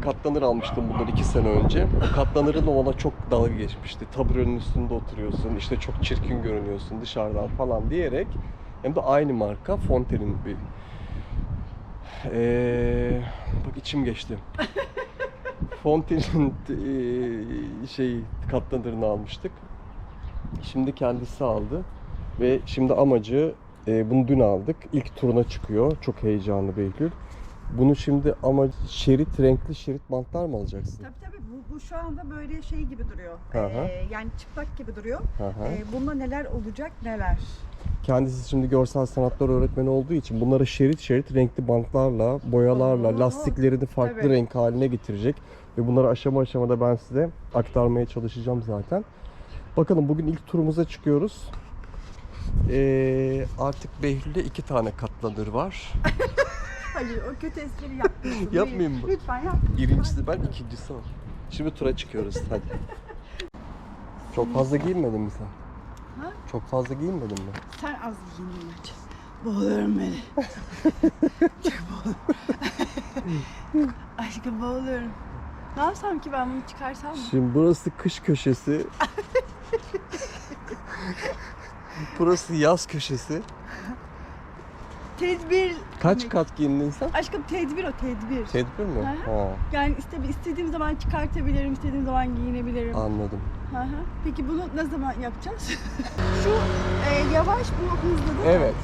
katlanır almıştım bundan iki sene önce. O katlanırın ona çok dalga geçmişti. Taburenin üstünde oturuyorsun, işte çok çirkin görünüyorsun dışarıdan falan diyerek. Hem de aynı marka Fontain'in bir... Ee, bak içim geçti. Fontain'in ee, şey katlanırını almıştık. Şimdi kendisi aldı. Ve şimdi amacı e, bunu dün aldık. İlk turuna çıkıyor. Çok heyecanlı Behlül. Bunu şimdi ama şerit, renkli şerit bantlar mı alacaksın? Tabii tabii bu, bu şu anda böyle şey gibi duruyor. Hı. Ee, yani çıplak gibi duruyor. Hı. Ee, bunda neler olacak neler. Kendisi şimdi görsel sanatlar öğretmeni olduğu için bunları şerit şerit renkli bantlarla, boyalarla, Oo, lastiklerini farklı tabii. renk haline getirecek. Ve bunları aşama aşamada ben size aktarmaya çalışacağım zaten. Bakalım bugün ilk turumuza çıkıyoruz. Ee, artık Behlül'de iki tane katlanır var. Hayır o kötü espri yapmıyorsun. Yapmayayım mı? Lütfen yap. Birincisi ben, ikincisi o. Şimdi tura çıkıyoruz hadi. Çok fazla giyinmedin mi sen? Ha? Çok fazla giyinmedin mi? Sen az giyindin bence. Boğuluyorum beni. Çok boğuluyorum. Aşkım boğuluyorum. Ne yapsam ki ben bunu çıkarsam mı? Şimdi burası kış köşesi. burası yaz köşesi. Tedbir. Kaç demek. kat giyindin sen? Aşkım tedbir o tedbir. Tedbir mi? Hı Ha, Yani iste, istediğim zaman çıkartabilirim, istediğim zaman giyinebilirim. anladım. Hı hı. Peki bunu ne zaman yapacağız? Şu e, yavaş bu hızlı değil mi? Evet.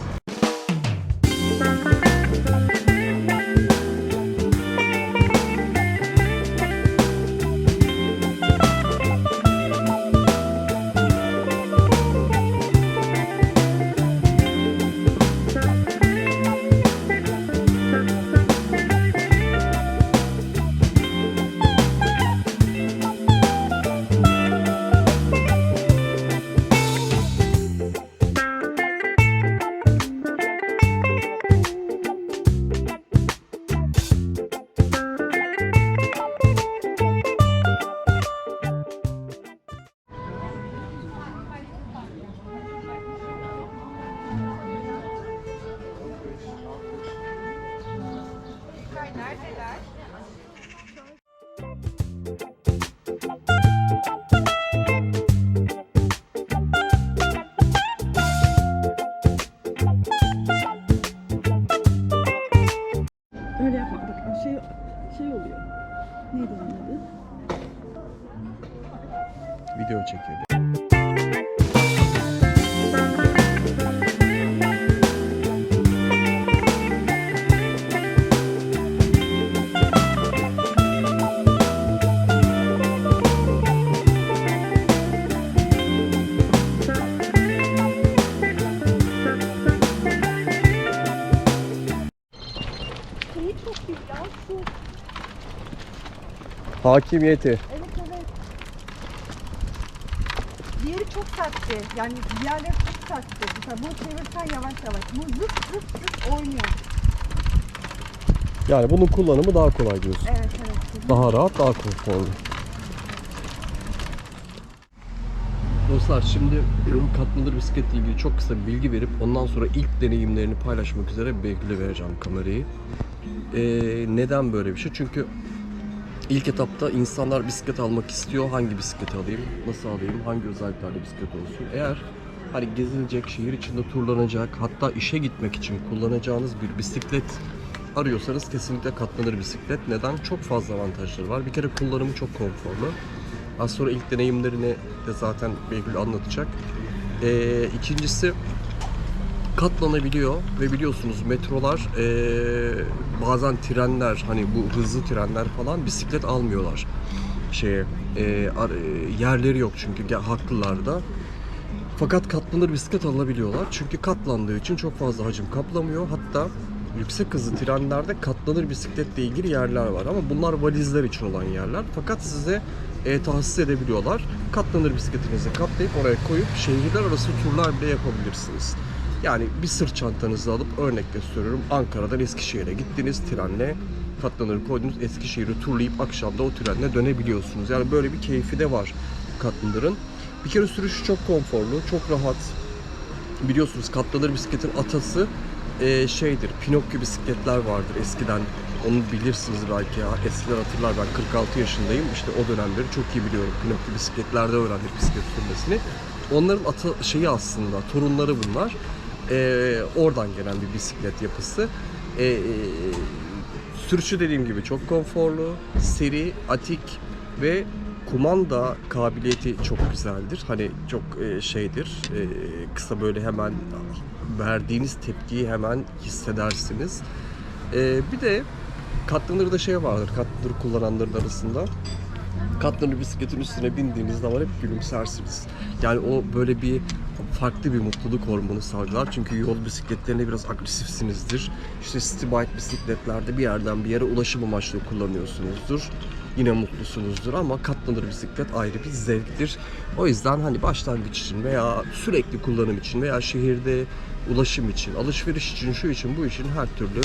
Hakimiyeti. Evet evet. Diğeri çok sertti. Yani diğerleri çok sertti. Mesela bunu çevirsen yavaş yavaş. Bu zıp zıp zıp oynuyor. Yani bunun kullanımı daha kolay diyorsun. Evet evet. Daha rahat, daha konforlu. Dostlar şimdi katlanır bisikletle ilgili çok kısa bir bilgi verip ondan sonra ilk deneyimlerini paylaşmak üzere Behlül'e vereceğim kamerayı. Ee, neden böyle bir şey? Çünkü ilk etapta insanlar bisiklet almak istiyor. Hangi bisikleti alayım, nasıl alayım, hangi özelliklerde bisiklet olsun. Eğer hani gezilecek, şehir içinde turlanacak, hatta işe gitmek için kullanacağınız bir bisiklet arıyorsanız kesinlikle katlanır bisiklet. Neden? Çok fazla avantajları var. Bir kere kullanımı çok konforlu. Az sonra ilk deneyimlerini de zaten Behlül anlatacak. Ee, ikincisi katlanabiliyor ve biliyorsunuz metrolar ee, bazen trenler hani bu hızlı trenler falan bisiklet almıyorlar şeye ee, yerleri yok çünkü haklılar da fakat katlanır bisiklet alabiliyorlar çünkü katlandığı için çok fazla hacim kaplamıyor hatta yüksek hızlı trenlerde katlanır bisikletle ilgili yerler var ama bunlar valizler için olan yerler fakat size e, tahsis edebiliyorlar. Katlanır bisikletinizi katlayıp oraya koyup şehirler arası turlar bile yapabilirsiniz. Yani bir sırt çantanızı alıp örnek gösteriyorum Ankara'dan Eskişehir'e gittiniz trenle katlanır koydunuz Eskişehir'i turlayıp akşamda o trenle dönebiliyorsunuz. Yani böyle bir keyfi de var katlanırın. Bir kere sürüşü çok konforlu, çok rahat. Biliyorsunuz katlanır bisikletin atası e, şeydir, Pinokyo bisikletler vardır eskiden Onu bilirsiniz belki ya. Eskiden hatırlar ben 46 yaşındayım. İşte o dönemleri çok iyi biliyorum. Pinokyo bisikletlerde öğrendik bisiklet sürmesini. Onların ata şeyi aslında torunları bunlar. Ee, oradan gelen bir bisiklet yapısı. Ee, sürüşü dediğim gibi çok konforlu, seri, atik ve kumanda kabiliyeti çok güzeldir. Hani çok e, şeydir. e, kısa böyle hemen verdiğiniz tepkiyi hemen hissedersiniz. E, bir de katlanırda şey vardır. Katlanır kullananların arasında. Katlanır bisikletin üstüne bindiğiniz zaman hep gülümsersiniz. Yani o böyle bir farklı bir mutluluk hormonu salgılar. Çünkü yol bisikletlerinde biraz agresifsinizdir. İşte city bike bisikletlerde bir yerden bir yere ulaşım amaçlı kullanıyorsunuzdur. Yine mutlusunuzdur ama katlanır bisiklet ayrı bir zevktir. O yüzden hani başlangıç için veya sürekli kullanım için veya şehirde ulaşım için, alışveriş için, şu için, bu için her türlü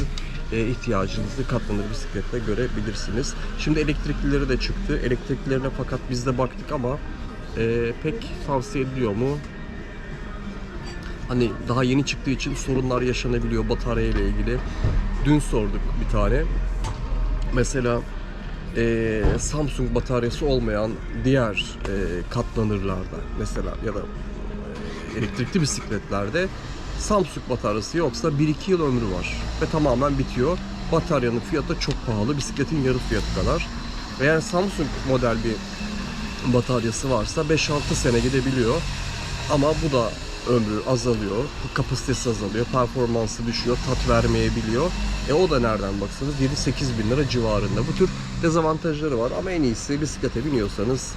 e, ihtiyacınızı katlanır bisikletle görebilirsiniz. Şimdi elektriklileri de çıktı. Elektriklilerine fakat biz de baktık ama e, pek tavsiye ediliyor mu? Hani daha yeni çıktığı için sorunlar yaşanabiliyor batarya ile ilgili. Dün sorduk bir tane. Mesela e, Samsung bataryası olmayan diğer e, katlanırlarda mesela ya da e, elektrikli bisikletlerde Samsung bataryası yoksa 1-2 yıl ömrü var ve tamamen bitiyor. Bataryanın fiyatı çok pahalı, bisikletin yarı fiyatı kadar. Eğer Samsung model bir bataryası varsa 5-6 sene gidebiliyor. Ama bu da ömrü azalıyor, kapasitesi azalıyor, performansı düşüyor, tat vermeyebiliyor. E o da nereden baksanız 7-8 bin lira civarında. Bu tür dezavantajları var ama en iyisi bisiklete biniyorsanız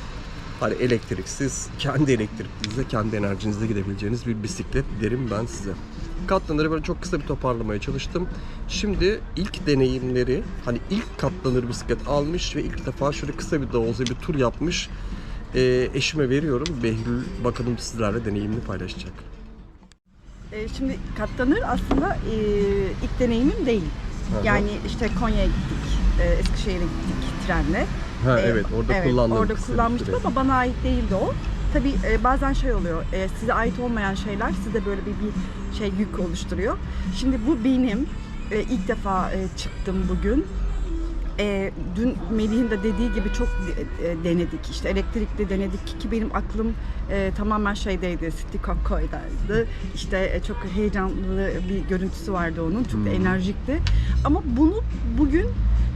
hani elektriksiz, kendi elektriklerinizle, kendi enerjinizle gidebileceğiniz bir bisiklet derim ben size. Katlanırı böyle çok kısa bir toparlamaya çalıştım. Şimdi ilk deneyimleri, hani ilk katlanır bisiklet almış ve ilk defa şöyle kısa bir de olsa bir tur yapmış e, eşime veriyorum. Behlül bakalım sizlerle deneyimini paylaşacak. E, şimdi katlanır aslında e, ilk deneyimim değil. Hı. Yani işte Konya'ya gittik, e, Eskişehir'e gittik trenle. Ha evet orada evet, kullandım. Orada kullanmıştım süre. ama bana ait değildi o. Tabii e, bazen şey oluyor, e, size ait olmayan şeyler size böyle bir, bir şey yük oluşturuyor. Şimdi bu benim. E, ilk defa e, çıktım bugün. E, dün Melih'in de dediği gibi çok e, e, denedik. İşte elektrikli denedik ki benim aklım e, tamamen şeydeydi. City Coco'daydı. İşte e, çok heyecanlı bir görüntüsü vardı onun. Çok da Hmm. enerjikti. Ama bunu bugün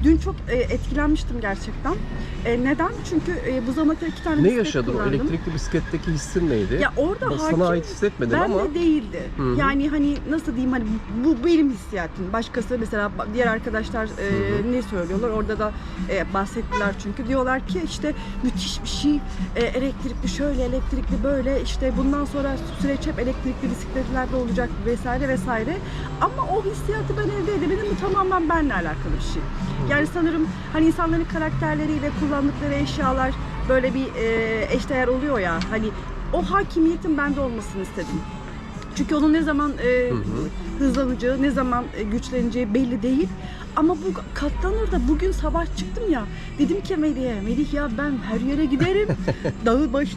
Dün çok e, etkilenmiştim gerçekten. E, neden? Çünkü e, bu zamana kadar iki tane Ne bisiklet yaşadın o kullandım. elektrikli bisikletteki hissin neydi? Ya orada Ben hakim sana ait hissetmedim ben ama de değildi. Hı hı. Yani hani nasıl diyeyim hani bu benim hissiyatım. Başkası mesela diğer arkadaşlar e, ne söylüyorlar? Orada da e, bahsettiler çünkü. Diyorlar ki işte müthiş bir şey. E, elektrikli şöyle, elektrikli böyle. işte bundan sonra süreç hep elektrikli bisikletlerde olacak vesaire vesaire. Ama o hissiyatı ben elde edemedim. Bu tamamen benimle alakalı bir şey. Yani sanırım hani insanların karakterleriyle kullandıkları eşyalar böyle bir e, eşdeğer oluyor ya. Hani o hakimiyetin bende olmasını istedim. Çünkü onun ne zaman e, Hı hı. hızlanacağı, ne zaman e, güçleneceği belli değil. Ama bu katlanır da bugün sabah çıktım ya. Dedim ki Melih'e, Melih ya ben her yere giderim. Dağı baş,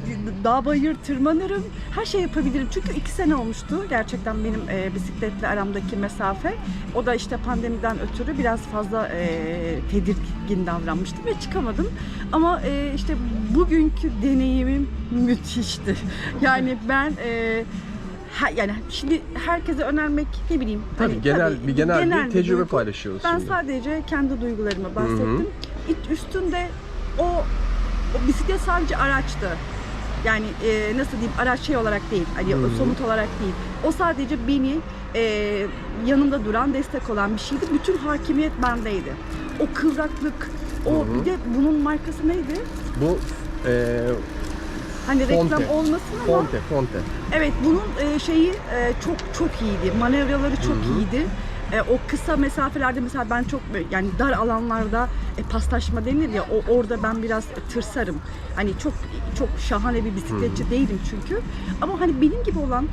dağ bayır tırmanırım. Her şey yapabilirim. Çünkü iki sene olmuştu gerçekten benim e, bisikletle aramdaki mesafe. O da işte pandemiden ötürü biraz fazla e, tedirgin davranmıştım ve çıkamadım. Ama e, işte bugünkü deneyimim müthişti. Yani ben e, ha- yani şimdi herkese önermek ne bileyim. tabii hani genel tabii bir genel, bir tecrübe duygu. paylaşıyoruz Ben şimdi. sadece kendi duygularımı bahsettim. İt- Üstünde o, o bisiklet sadece araçtı. Yani e, nasıl diyeyim araç şey olarak değil, hani Hı hı. somut olarak değil. O sadece beni e, yanımda duran, destek olan bir şeydi. Bütün hakimiyet bendeydi. O kıvraklık, o Hı hı. bir de bunun markası neydi? Bu e, Hani reklam Fonte. olmasın ama Fonte, Fonte. Evet bunun e, şeyi e, çok çok iyiydi. Manevraları çok Hı hı. iyiydi. E, o kısa mesafelerde mesela ben çok böyle- yani dar alanlarda e, paslaşma denir ya o orada ben biraz tırsarım. Hani çok çok şahane bir bisikletçi değilim çünkü. Ama hani benim gibi olan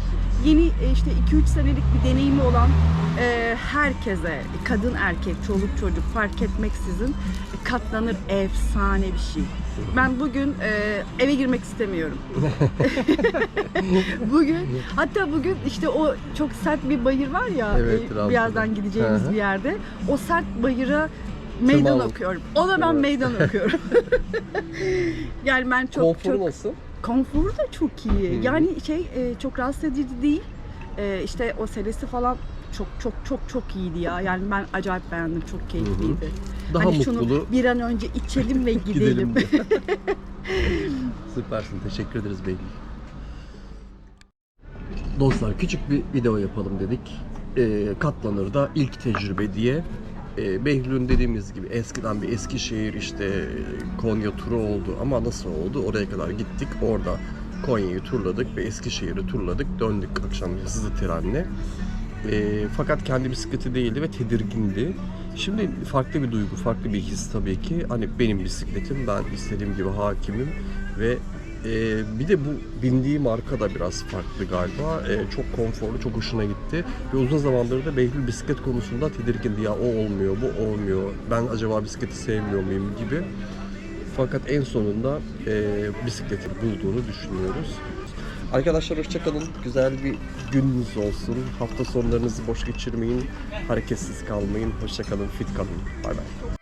yeni e, işte 2-3 senelik bir deneyimi olan e, herkese kadın erkek çoluk çocuk fark etmeksizin katlanır efsane bir şey. Ben bugün e, eve girmek istemiyorum. bugün hatta bugün işte o çok sert bir bayır var ya Evet, e, birazdan gideceğimiz Hı hı. bir yerde. O sert bayıra meydan Tırmanma. okuyorum. Ona ben Evet. meydan okuyorum. yani ben çok Konforu çok nasıl? konforu da çok iyi. Hı. Yani şey e, çok rahatsız edici değil. E, işte o serisi falan çok çok çok çok iyiydi ya. Yani ben acayip beğendim. Çok keyifliydi. Daha hani mutlulu şunu bir an önce içelim ve gidelim. gidelim. diye. Süpersin. Teşekkür ederiz Behlül. Dostlar küçük bir video yapalım dedik. Ee, Katlanır'da ilk tecrübe diye. Ee, Behlül'ün dediğimiz gibi eskiden bir Eskişehir işte Konya turu oldu ama nasıl oldu? Oraya kadar gittik. Orada Konya'yı turladık ve Eskişehir'i turladık. Döndük akşam hızlı trenle. Ee, fakat kendi bisikleti değildi ve tedirgindi. Şimdi farklı bir duygu, farklı bir his tabii ki. Hani benim bisikletim, ben istediğim gibi hakimim ve e, bir de bu bindiğim marka da biraz farklı galiba. E, çok konforlu, çok hoşuna gitti. Ve uzun zamandır da Behlül bisiklet konusunda tedirgindi. Ya o olmuyor, bu olmuyor. Ben acaba bisikleti sevmiyor muyum gibi. Fakat en sonunda e, bisikleti bulduğunu düşünüyoruz. Arkadaşlar hoşçakalın. Güzel bir gününüz olsun. Hafta sonlarınızı boş geçirmeyin. Hareketsiz kalmayın. Hoşçakalın. Fit kalın. Bay bay.